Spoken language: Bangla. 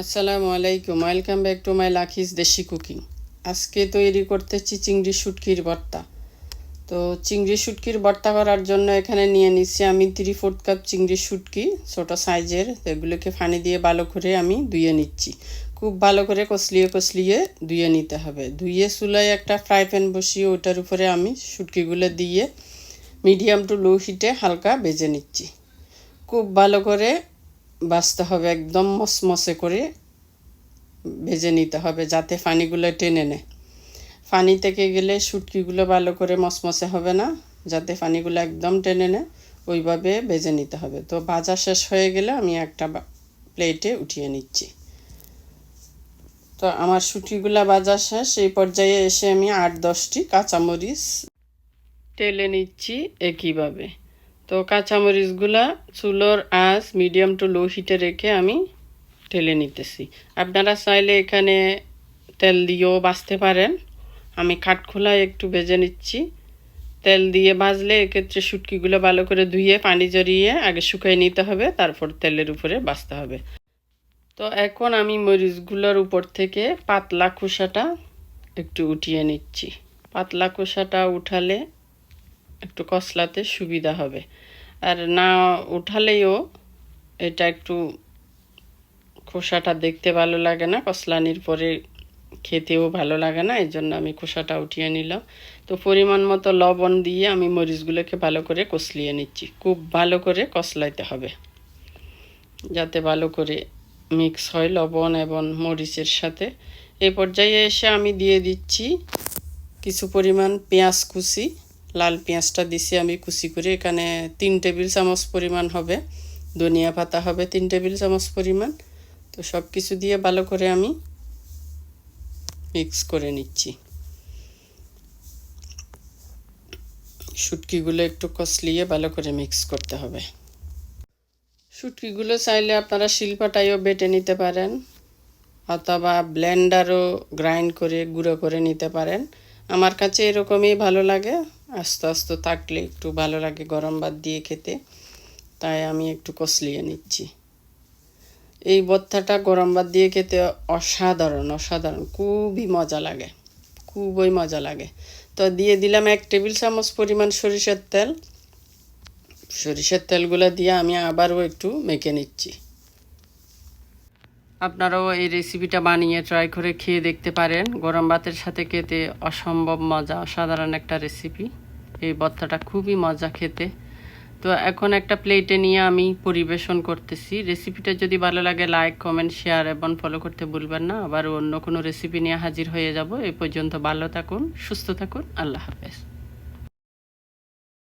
আসসালামু আলাইকুম welcome back to my Lakhi's desi cooking আজকে তৈরি করতেছি চিংড়ি শুটকির ভর্তা। তো চিংড়ি শুটকির ভর্তা করার জন্য এখানে নিয়ে নিচ্ছি আমি থ্রি ফোর্থ কাপ চিংড়ি শুটকি, ছোট সাইজের। এগুলোকে ফানি দিয়ে ভালো করে আমি ধুয়ে নিচ্ছি। খুব ভালো করে কষলিয়ে কষলিয়ে ধুয়ে নিতে হবে। ধুয়ে চুলায় একটা ফ্রাই প্যান বসিয়ে ওটার উপরে আমি শুটকিগুলো দিয়ে মিডিয়াম টু লো হিটে হালকা বেজে নিচ্ছি। খুব ভালো করে বাছতে হবে, একদম মসমসে করে ভেজে নিতে হবে যাতে পানিগুলো টেনে নেয়। পানি থেকে গেলে শুটকিগুলো ভালো করে মসমসে হবে না, যাতে পানিগুলো একদম টেনে নেয়, ওইভাবে ভেজে নিতে হবে। তো ভাজা শেষ হয়ে গেলে আমি একটা প্লেটে উঠিয়ে নিচ্ছি। তো আমার শুটকিগুলো ভাজা শেষ, এই পর্যায়ে এসে আমি আট দশটি কাঁচামরিচ টেলে নিচ্ছি একইভাবে। তো কাঁচামরিচগুলা চুলোর আঁচ মিডিয়াম টু লো হিটে রেখে আমি টেলে নিতেছি। আপনারা চাইলে এখানে তেল দিয়েও বাছতে পারেন। আমি কাঠখোলায় একটু ভেজে নিচ্ছি। তেল দিয়ে ভাজলে এক্ষেত্রে শুটকিগুলো ভালো করে ধুয়ে পানি জড়িয়ে আগে শুকিয়ে নিতে হবে, তারপর তেলের উপরে বাছতে হবে। তো এখন আমি মরিচগুলোর উপর থেকে পাতলা খোসাটা একটু উঠিয়ে নিচ্ছি। পাতলা খোসাটা উঠালে একটু কসলাতে সুবিধা হবে। আর না উঠালেও এটা একটু খোসাটা দেখতে ভালো লাগে না, কসলানির পরে খেতেও ভালো লাগে না এই জন্য আমি খোসাটা উঠিয়ে নিলাম। তো পরিমাণ মতো লবণ দিয়ে আমি মরিচগুলোকে ভালো করে কষলিয়ে নিচ্ছি। খুব ভালো করে কষলাইতে হবে। যাতে ভালো করে মিক্স হয় লবণ এবং মরিচের সাথে। এ পর্যায়ে এসে আমি দিয়ে দিচ্ছি কিছু পরিমাণ পেঁয়াজ কুচি। লাল পেঁয়াজটা দিছি আমি কুচি করে, এখানে তিন টেবিল চামচ পরিমাণ হবে। ধনিয়া পাতা হবে তিন টেবিল চামচ পরিমাণ। তো সব কিছু দিয়ে ভালো করে আমি মিক্স করে নিচ্ছি। শুটকিগুলো একটু কষলিয়ে ভালো করে মিক্স করতে হবে। শুটকিগুলো চাইলে আপনারা শিলপাটাইও বেটে নিতে পারেন, অথবা ব্লেন্ডারও গ্রাইন্ড করে গুঁড়ো করে নিতে পারেন। আমার কাছে এরকমই ভালো লাগে। আস্তে আস্তে থাকলে একটু ভালো লাগে, গরম ভাত দিয়ে খেতে। তাই আমি একটু কষলিয়ে নিচ্ছি। এই ভর্তাটা গরম ভাত দিয়ে খেতে অসাধারণ অসাধারণ। খুবই মজা লাগে, খুবই মজা লাগে। তো দিয়ে দিলাম এক টেবিল চামচ পরিমাণ সরিষার তেল। সরিষার তেলগুলো দিয়ে আমি আবারও একটু মেখে নিচ্ছি। আপনারাও এই রেসিপিটা বানিয়ে ট্রাই করে খেয়ে দেখতে পারেন। গরম ভাতের সাথে খেতে অসম্ভব মজা, অসাধারণ একটা রেসিপি এই ভর্তাটা খুবই মজা খেতে। তো এখন একটা প্লেটে নিয়ে আমি পরিবেশন করতেছি। রেসিপিটা যদি ভালো লাগে লাইক কমেন্ট শেয়ার এবং ফলো করতে ভুলবেন না। আবার অন্য কোনো রেসিপি নিয়ে হাজির হয়ে যাব। এ পর্যন্ত ভালো থাকুন, সুস্থ থাকুন। আল্লাহ হাফেজ।